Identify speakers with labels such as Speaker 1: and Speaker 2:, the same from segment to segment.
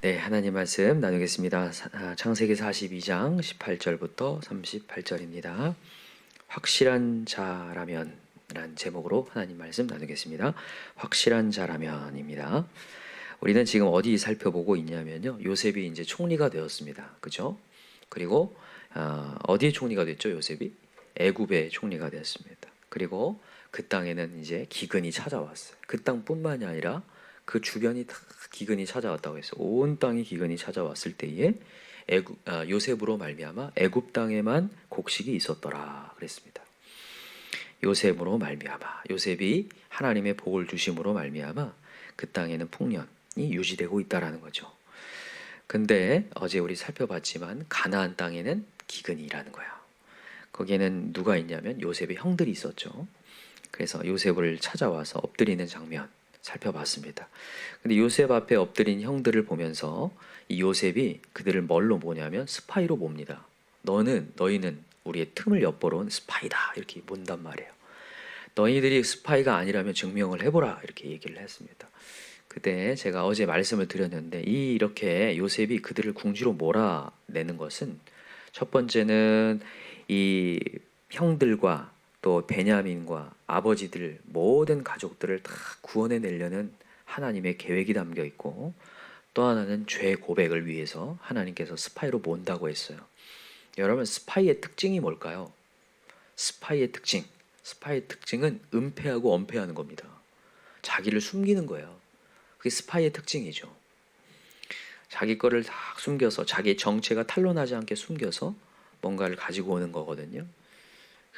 Speaker 1: 네, 하나님 말씀 나누겠습니다. 사- 아, 창세기 42장 18절부터 38절입니다. 확실한 자라면 란 제목으로 하나님 말씀 나누겠습니다. 확실한 자라면입니다. 우리는 지금 어디 살펴보고 있냐면요. 요셉이 이제 총리가 되었습니다. 그죠? 그리고 아, 어디에 총리가 됐죠? 요셉이 애굽의 총리가 되었습니다. 그리고 그 땅에는 이제 기근이 찾아왔어요. 그 땅뿐만이 아니라 그 주변이 다 기근이 찾아왔다고 했어요. 온 땅이 기근이 찾아왔을 때에 애굽, 아, 요셉으로 말미암아 애굽 땅에만 곡식이 있었더라 그랬습니다. 요셉으로 말미암아 요셉이 하나님의 복을 주심으로 말미암아 그 땅에는 풍년이 유지되고 있다라는 거죠. 근데 어제 우리 살펴봤지만 가나안 땅에는 기근이라는 거야. 거기에는 누가 있냐면 요셉의 형들이 있었죠. 그래서 요셉을 찾아와서 엎드리는 장면 살펴봤습니다. 근데 요셉 앞에 엎드린 형들을 보면서 이 요셉이 그들을 뭘로 보냐면 스파이로 봅니다. 너는 너희는 우리의 틈을 엿보러 온 스파이다 이렇게 본단 말이에요. 너희들이 스파이가 아니라면 증명을 해보라 이렇게 얘기를 했습니다. 그때 제가 어제 말씀을 드렸는데 이 이렇게 요셉이 그들을 궁지로 몰아내는 것은 첫 번째는 이 형들과 또 베냐민과 아버지들 모든 가족들을 다 구원해 내려는 하나님의 계획이 담겨 있고 또 하나는 죄 고백을 위해서 하나님께서 스파이로 모은다고 했어요. 여러분 스파이의 특징이 뭘까요? 스파이의 특징. 스파이의 특징은 은폐하고 엄폐하는 겁니다. 자기를 숨기는 거예요. 그게 스파이의 특징이죠. 자기 거를 다 숨겨서 자기 정체가 탄로나지 않게 숨겨서 뭔가를 가지고 오는 거거든요.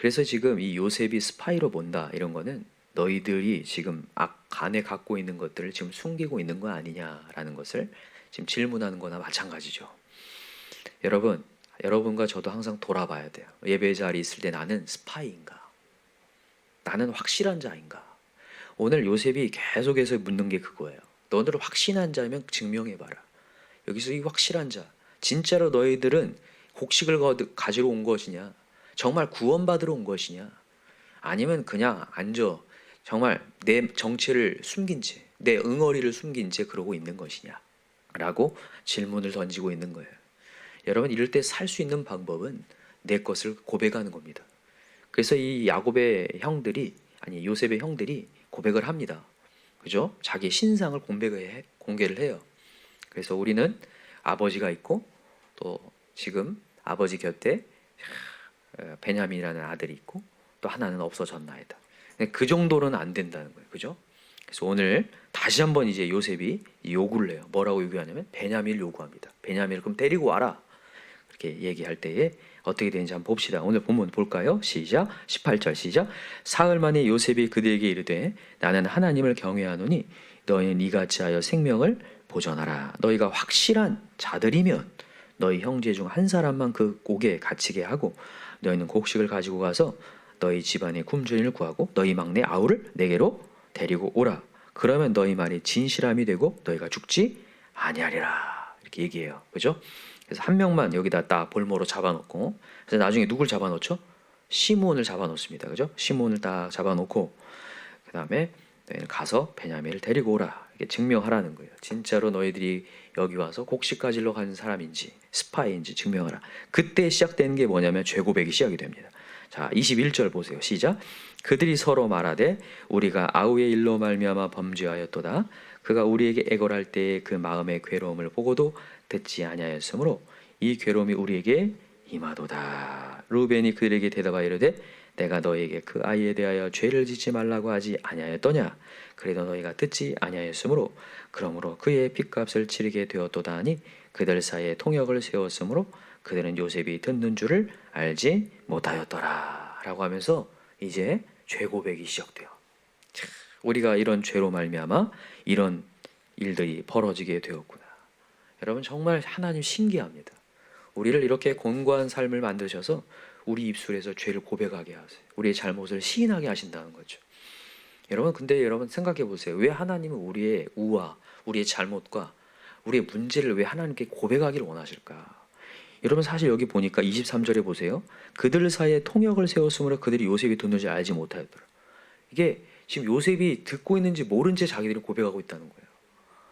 Speaker 1: 그래서 지금 이 요셉이 스파이로 본다 이런 거는 너희들이 지금 악 간에 갖고 있는 것들을 지금 숨기고 있는 거 아니냐라는 것을 지금 질문하는 거나 마찬가지죠. 여러분, 여러분과 저도 항상 돌아봐야 돼요. 예배 자리 있을 때 나는 스파이인가? 나는 확실한 자인가? 오늘 요셉이 계속해서 묻는 게 그거예요. 너희들 확신한 자면 증명해 봐라. 여기서 이 확실한 자, 진짜로 너희들은 곡식을 가지러 온 것이냐? 정말 구원받으러 온 것이냐? 아니면 그냥 앉아 정말 내 정체를 숨긴 채, 내 응어리를 숨긴 채 그러고 있는 것이냐? 라고 질문을 던지고 있는 거예요. 여러분 이럴 때 살 수 있는 방법은 내 것을 고백하는 겁니다. 그래서 이 야곱의 형들이 아니 요셉의 형들이 고백을 합니다. 그죠? 자기 신상을 공백을 해, 공개를 해요. 그래서 우리는 아버지가 있고 또 지금 아버지 곁에 어, 베냐민이라는 아들이 있고 또 하나는 없어졌나이다. 그 정도는 안 된다는 거예요. 그죠? 그래서 오늘 다시 한번 이제 요셉이 요구를 해요. 뭐라고 요구하냐면 베냐민을 요구합니다. 베냐민을 그럼 데리고 와라. 이렇게 얘기할 때에 어떻게 되는지 한번 봅시다. 오늘 본문 볼까요? 시작. 18절 시작. 사흘 만에 요셉이 그들에게 이르되 나는 하나님을 경외하노니 너희는 이같이 하여 생명을 보존하라. 너희가 확실한 자들이면 너희 형제 중 한 사람만 그 옥에 갇히게 하고 너희는 곡식을 가지고 가서 너희 집안의 굶주림을 구하고 너희 막내 아우를 내게로 데리고 오라. 그러면 너희 말이 진실함이 되고 너희가 죽지 아니하리라. 이렇게 얘기해요. 그죠? 그래서 한 명만 여기다 딱 볼모로 잡아놓고 그래서 나중에 누굴 잡아놓죠? 시몬을 잡아놓습니다. 그죠? 시몬을 딱 잡아놓고 그 다음에 가서 베냐민을 데리고 오라. 이게 증명하라는 거예요. 진짜로 너희들이 여기 와서 곡식 가지러 간 사람인지 스파이인지 증명하라. 그때 시작되는 게 뭐냐면 죄 고백이 시작이 됩니다. 자, 21절 보세요. 시작. 그들이 서로 말하되 우리가 아우의 일로 말미암아 범죄하였도다. 그가 우리에게 애걸할 때의 그 마음의 괴로움을 보고도 듣지 아니하였으므로 이 괴로움이 우리에게 임하도다. 루벤이 그들에게 대답하여 이르되 내가 너희에게 그 아이에 대하여 죄를 짓지 말라고 하지 아니하였더냐 그래도 너희가 듣지 아니하였으므로 그러므로 그의 핏값을 치르게 되었도다 하니 그들 사이에 통역을 세웠으므로 그들은 요셉이 듣는 줄을 알지 못하였더라 라고 하면서 이제 죄 고백이 시작돼요. 참, 우리가 이런 죄로 말미암아 이런 일들이 벌어지게 되었구나. 여러분 정말 하나님 신기합니다. 우리를 이렇게 곤고한 삶을 만드셔서 우리 입술에서 죄를 고백하게 하세요. 우리의 잘못을 시인하게 하신다는 거죠. 여러분 근데 여러분 생각해 보세요. 왜 하나님은 우리의 우와, 우리의 잘못과 우리의 문제를 왜 하나님께 고백하기를 원하실까? 여러분 사실 여기 보니까 23절에 보세요. 그들 사이에 통역을 세웠으므로 그들이 요셉이 듣는지 알지 못하였더라. 이게 지금 요셉이 듣고 있는지 모른 채 자기들이 고백하고 있다는 거예요.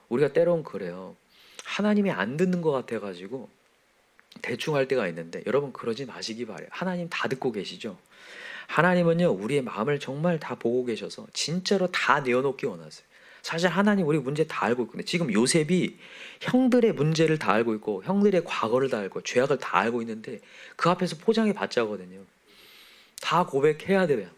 Speaker 1: 우리가 때론 그래요. 하나님이 안 듣는 것 같아가지고 대충 할 때가 있는데 여러분 그러지 마시기 바래요. 하나님 다 듣고 계시죠. 하나님은요 우리의 마음을 정말 다 보고 계셔서 진짜로 다 내어놓기 원하세요. 사실 하나님 우리 문제 다 알고 있거든요. 지금 요셉이 형들의 문제를 다 알고 있고 형들의 과거를 다 알고 죄악을 다 알고 있는데 그 앞에서 포장이 받자거든요. 다 고백해야 돼요.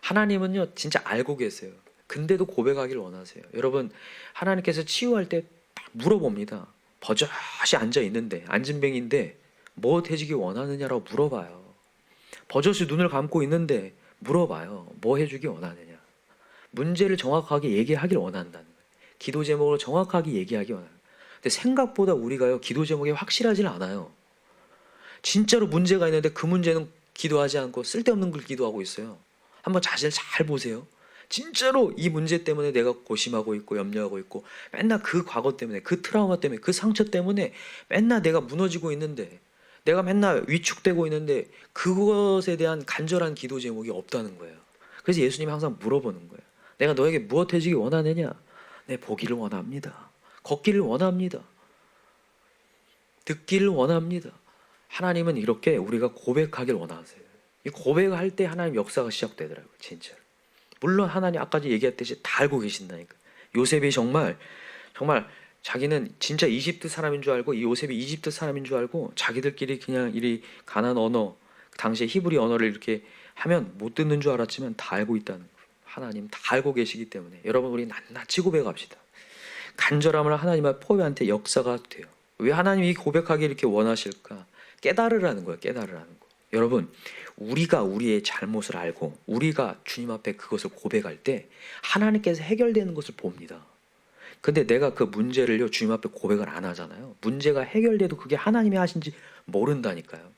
Speaker 1: 하나님은요 진짜 알고 계세요. 근데도 고백하길 원하세요. 여러분 하나님께서 치유할 때 물어봅니다. 버젓이 앉아 있는데 안진뱅인데 뭐 해주기 원하느냐라고 물어봐요. 버젓이 눈을 감고 있는데 물어봐요. 뭐 해주기 원하느냐. 문제를 정확하게 얘기하길 원한다는 거예요. 기도 제목을 정확하게 얘기하기 원하는 거예요. 근데 생각보다 우리가요 기도 제목이 확실하지는 않아요. 진짜로 문제가 있는데 그 문제는 기도하지 않고 쓸데없는 걸 기도하고 있어요. 한번 자신을 잘 보세요. 진짜로 이 문제 때문에 내가 고심하고 있고 염려하고 있고 맨날 그 과거 때문에 그 트라우마 때문에 그 상처 때문에 맨날 내가 무너지고 있는데 내가 맨날 위축되고 있는데 그것에 대한 간절한 기도 제목이 없다는 거예요. 그래서 예수님이 항상 물어보는 거예요. 내가 너에게 무엇 해주기 원하느냐? 내 보기를 원합니다. 걷기를 원합니다. 듣기를 원합니다. 하나님은 이렇게 우리가 고백하길 원하세요. 이 고백할 때 하나님 역사가 시작되더라고요. 진짜. 물론 하나님 아까 얘기했듯이 다 알고 계신다니까. 요셉이 정말 정말 자기는 진짜 이집트 사람인 줄 알고 이 요셉이 이집트 사람인 줄 알고 자기들끼리 그냥 이리 가난 언어 당시에 히브리 언어를 이렇게 하면 못 듣는 줄 알았지만 다 알고 있다는 거예요. 하나님 다 알고 계시기 때문에 여러분 우리 낱낱이 고백합시다. 간절함을 하나님 앞 포효한테 역사가 돼요. 왜 하나님이 이 고백하기 이렇게 원하실까? 깨달으라는 거예요. 깨달으라는 거. 여러분 우리가 우리의 잘못을 알고 우리가 주님 앞에 그것을 고백할 때 하나님께서 해결되는 것을 봅니다. 근데 내가 그 문제를요 주님 앞에 고백을 안 하잖아요. 문제가 해결돼도 그게 하나님이 하신지 모른다니까요.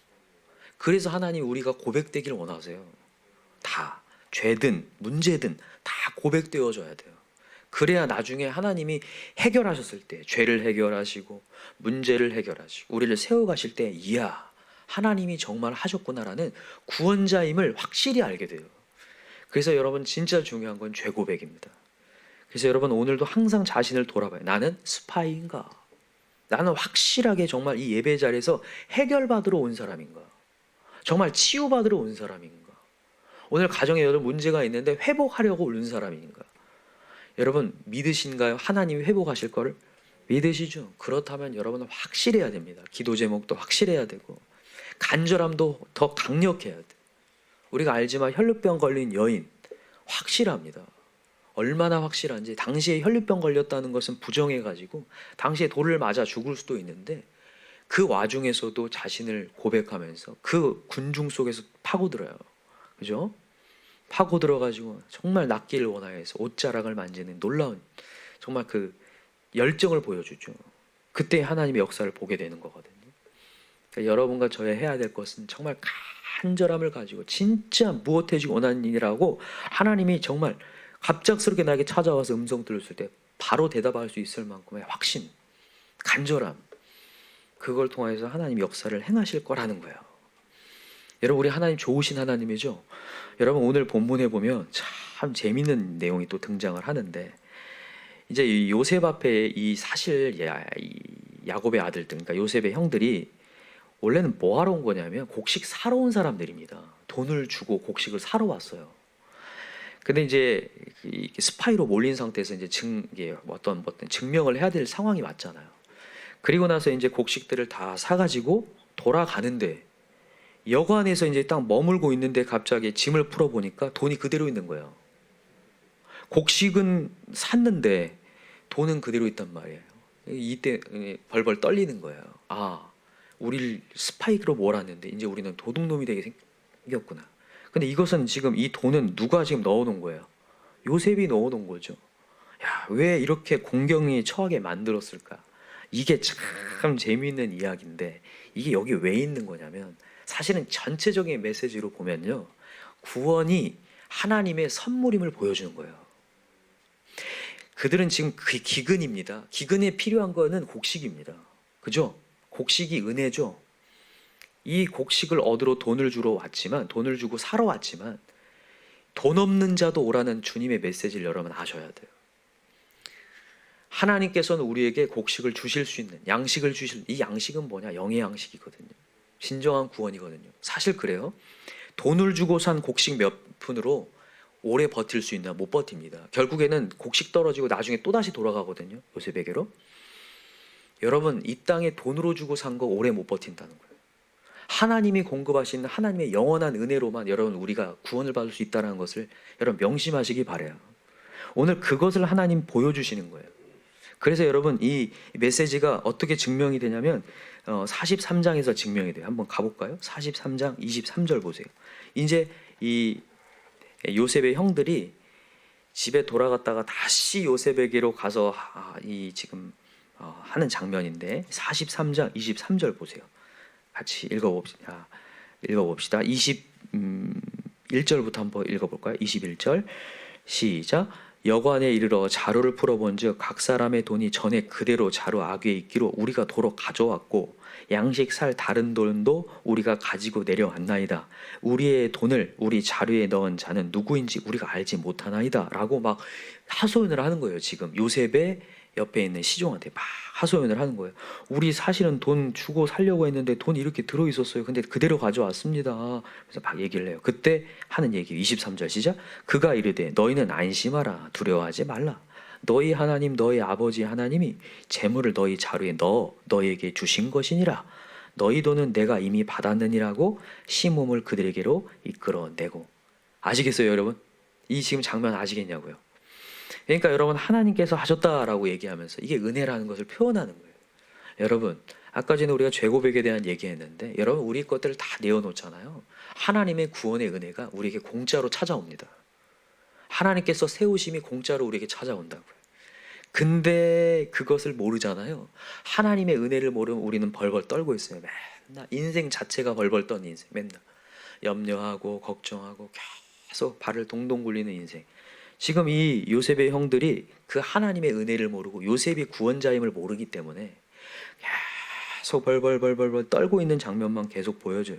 Speaker 1: 그래서 하나님 우리가 고백되기를 원하세요. 다 죄든 문제든 다 고백되어져야 돼요. 그래야 나중에 하나님이 해결하셨을 때 죄를 해결하시고 문제를 해결하시고 우리를 세워 가실 때 이야 하나님이 정말 하셨구나라는 구원자임을 확실히 알게 돼요. 그래서 여러분 진짜 중요한 건 죄 고백입니다. 그래서 여러분 오늘도 항상 자신을 돌아봐요. 나는 스파이인가? 나는 확실하게 정말 이 예배 자리에서 해결받으러 온 사람인가? 정말 치유받으러 온 사람인가? 오늘 가정에 여러 문제가 있는데 회복하려고 온 사람인가? 여러분 믿으신가요? 하나님이 회복하실 거를 믿으시죠? 그렇다면 여러분은 확실해야 됩니다. 기도 제목도 확실해야 되고 간절함도 더 강력해야 돼. 우리가 알지만 혈루병 걸린 여인 확실합니다. 얼마나 확실한지 당시에 혈루병 걸렸다는 것은 부정해 가지고 당시에 돌을 맞아 죽을 수도 있는데 그 와중에서도 자신을 고백하면서 그 군중 속에서 파고들어요. 그죠? 파고들어 가지고 정말 낫기를 원하여서 옷자락을 만지는 놀라운 정말 그 열정을 보여주죠. 그때 하나님의 역사를 보게 되는 거거든요. 그러니까 여러분과 저의 해야 될 것은 정말 간절함을 가지고 진짜 무엇 해주기 원하는 일이라고 하나님이 정말 갑작스럽게 나에게 찾아와서 음성 들었을 때 바로 대답할 수 있을 만큼의 확신, 간절함 그걸 통해서 하나님 역사를 행하실 거라는 거예요. 여러분 우리 하나님 좋으신 하나님이죠. 여러분 오늘 본문에 보면 참 재밌는 내용이 또 등장을 하는데 이제 이 요셉 앞에 이 사실 야, 이 야곱의 아들들 그러니까 요셉의 형들이 원래는 뭐 하러 온 거냐면 곡식 사러 온 사람들입니다. 돈을 주고 곡식을 사러 왔어요. 근데 이제 이 스파이로 몰린 상태에서 이제 증 어떤 어떤 증명을 해야 될 상황이 왔잖아요. 그리고 나서 이제 곡식들을 다 사가지고 돌아가는데 여관에서 이제 딱 머물고 있는데 갑자기 짐을 풀어 보니까 돈이 그대로 있는 거예요. 곡식은 샀는데 돈은 그대로 있단 말이에요. 이때 벌벌 떨리는 거예요. 아, 우리를 스파이로 몰았는데 이제 우리는 도둑놈이 되게 생겼구나. 근데 이것은 지금 이 돈은 누가 지금 넣어놓은 거예요? 요셉이 넣어놓은 거죠. 야, 왜 이렇게 공경이 처하게 만들었을까? 이게 참 재미있는 이야기인데 이게 여기 왜 있는 거냐면 사실은 전체적인 메시지로 보면요. 구원이 하나님의 선물임을 보여주는 거예요. 그들은 지금 그 기근입니다. 기근에 필요한 거는 곡식입니다. 그죠? 곡식이 은혜죠. 이 곡식을 얻으러 돈을 주러 왔지만 돈을 주고 사러 왔지만 돈 없는 자도 오라는 주님의 메시지를 여러분 아셔야 돼요. 하나님께서는 우리에게 곡식을 주실 수 있는 양식을 주실 이 양식은 뭐냐? 영의 양식이거든요. 진정한 구원이거든요. 사실 그래요. 돈을 주고 산 곡식 몇 푼으로 오래 버틸 수 있나 못 버팁니다. 결국에는 곡식 떨어지고 나중에 또 다시 돌아가거든요. 요셉에게로. 여러분 이 땅에 돈으로 주고 산 거 오래 못 버틴다는 거예요. 하나님이 공급하시는 하나님의 영원한 은혜로만 여러분 우리가 구원을 받을 수 있다는 것을 여러분 명심하시기 바래요. 오늘 그것을 하나님 보여주시는 거예요. 그래서 여러분 이 메시지가 어떻게 증명이 되냐면 어, 43장에서 증명이 돼요. 한번 가볼까요? 43장 23절 보세요. 이제 이 요셉의 형들이 집에 돌아갔다가 다시 요셉에게로 가서 아, 이 지금 어, 하는 장면인데 43장 23절 보세요. 같이 읽어봅시다. 읽어봅시다. 21절부터 한번 읽어볼까요? 21절 시작. 여관에 이르러 자루를 풀어본즉 각 사람의 돈이 전에 그대로 자루 아귀에 있기로 우리가 도로 가져왔고 양식 살 다른 돈도 우리가 가지고 내려왔나이다. 우리의 돈을 우리 자루에 넣은 자는 누구인지 우리가 알지 못하나이다라고 막 하소연을 하는 거예요. 지금 요셉의 옆에 있는 시종한테 막 하소연을 하는 거예요. 우리 사실은 돈 주고 살려고 했는데 돈 이렇게 들어 있었어요. 근데 그대로 가져왔습니다. 그래서 막 얘기를 해요. 그때 하는 얘기 23절 시작. 그가 이르되 너희는 안심하라 두려워하지 말라. 너희 하나님 너희 아버지 하나님이 재물을 너희 자루에 넣어 너희에게 주신 것이니라. 너희 돈은 내가 이미 받았느니라고 심음을 그들에게로 이끌어내고 아시겠어요, 여러분? 이 지금 장면 아시겠냐고요? 그러니까 여러분 하나님께서 하셨다라고 얘기하면서 이게 은혜라는 것을 표현하는 거예요. 여러분 아까 전에 우리가 죄 고백에 대한 얘기했는데 여러분 우리 것들을 다 내어놓잖아요. 하나님의 구원의 은혜가 우리에게 공짜로 찾아옵니다. 하나님께서 세우심이 공짜로 우리에게 찾아온다고요. 근데 그것을 모르잖아요. 하나님의 은혜를 모르면 우리는 벌벌 떨고 있어요. 맨날 인생 자체가 벌벌 떠는 인생. 맨날 염려하고 걱정하고 계속 발을 동동 굴리는 인생. 지금 이 요셉의 형들이 그 하나님의 은혜를 모르고 요셉이 구원자임을 모르기 때문에 계속 벌벌벌벌벌 떨고 있는 장면만 계속 보여줘요.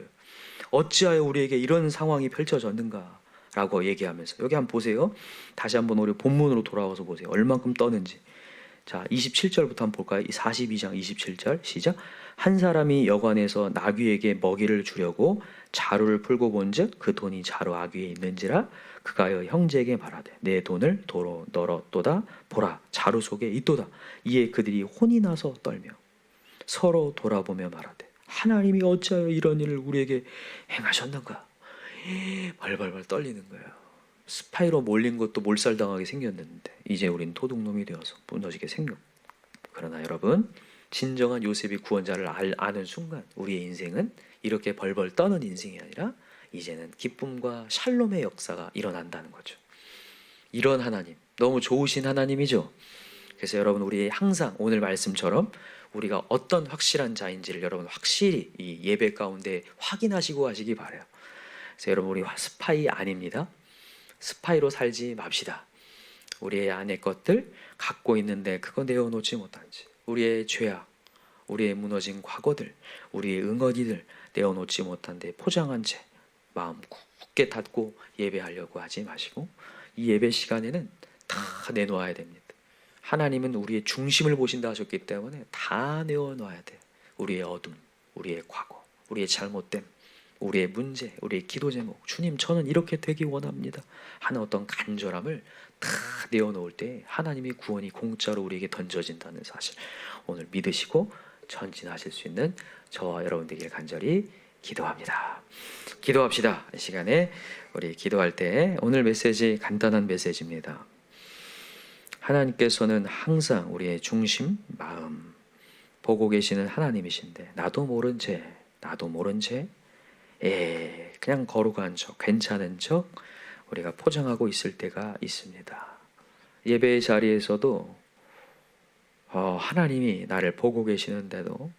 Speaker 1: 어찌하여 우리에게 이런 상황이 펼쳐졌는가? 라고 얘기하면서 여기 한번 보세요. 다시 한번 우리 본문으로 돌아와서 보세요. 얼만큼 떠는지. 자, 27절부터 한번 볼까요? 이 42장 27절 시작. 한 사람이 여관에서 나귀에게 먹이를 주려고 자루를 풀고 본즉 그 돈이 자루 아귀에 있는지라 그가여 형제에게 말하되 내 돈을 도로 널었도다 보라 자루 속에 있도다 이에 그들이 혼이 나서 떨며 서로 돌아보며 말하되 하나님이 어찌하여 이런 일을 우리에게 행하셨는가 벌벌벌 떨리는 거예요. 스파이로 몰린 것도 몰살당하게 생겼는데 이제 우린 도둑놈이 되어서 무너지게 생겼. 그러나 여러분 진정한 요셉이 구원자를 알, 아는 순간 우리의 인생은 이렇게 벌벌 떠는 인생이 아니라 이제는 기쁨과 샬롬의 역사가 일어난다는 거죠. 이런 하나님 너무 좋으신 하나님이죠. 그래서 여러분 우리 항상 오늘 말씀처럼 우리가 어떤 확실한 자인지를 여러분 확실히 이 예배 가운데 확인하시고 하시기 바래요. 그래서 여러분 우리 스파이 아닙니다. 스파이로 살지 맙시다. 우리의 안의 것들 갖고 있는데 그거 내어놓지 못한지 우리의 죄악, 우리의 무너진 과거들, 우리의 응어리들 내어놓지 못한데 포장한 채 마음 굳게 닫고 예배하려고 하지 마시고 이 예배 시간에는 다 내놓아야 됩니다. 하나님은 우리의 중심을 보신다 하셨기 때문에 다 내어놔야 돼. 우리의 어둠, 우리의 과거, 우리의 잘못됨, 우리의 문제, 우리의 기도 제목, 주님 저는 이렇게 되기 원합니다. 하는 어떤 간절함을 다 내어놓을 때 하나님의 구원이 공짜로 우리에게 던져진다는 사실 오늘 믿으시고 전진하실 수 있는 저와 여러분들에게 간절히 기도합니다. 기도합시다. 이 시간에 우리 기도할 때 오늘 메시지 간단한 메시지입니다. 하나님께서는 항상 우리의 중심, 마음 보고 계시는 하나님이신데 나도 모른 채, 나도 모른 채 예, 그냥 거룩한 척, 괜찮은 척 우리가 포장하고 있을 때가 있습니다. 예배의 자리에서도 어, 하나님이 나를 보고 계시는데도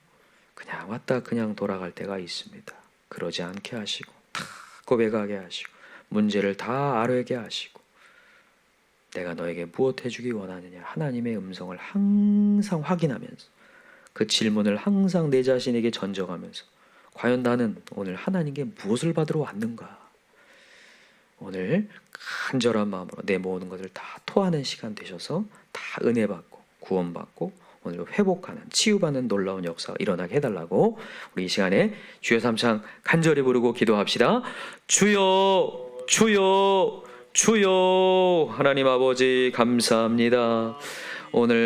Speaker 1: 그냥 왔다 그냥 돌아갈 때가 있습니다. 그러지 않게 하시고 다 고백하게 하시고 문제를 다 아뢰게 하시고 내가 너에게 무엇 해주기 원하느냐 하나님의 음성을 항상 확인하면서 그 질문을 항상 내 자신에게 전정하면서 과연 나는 오늘 하나님께 무엇을 받으러 왔는가? 오늘 간절한 마음으로 내 모든 것을 다 토하는 시간 되셔서 다 은혜 받고 구원 받고 오늘 회복하는 치유받는 놀라운 역사가 일어나게 해달라고 우리 이 시간에 주여 삼창 간절히 부르고 기도합시다. 주여 주여 주여 하나님 아버지 감사합니다. 오늘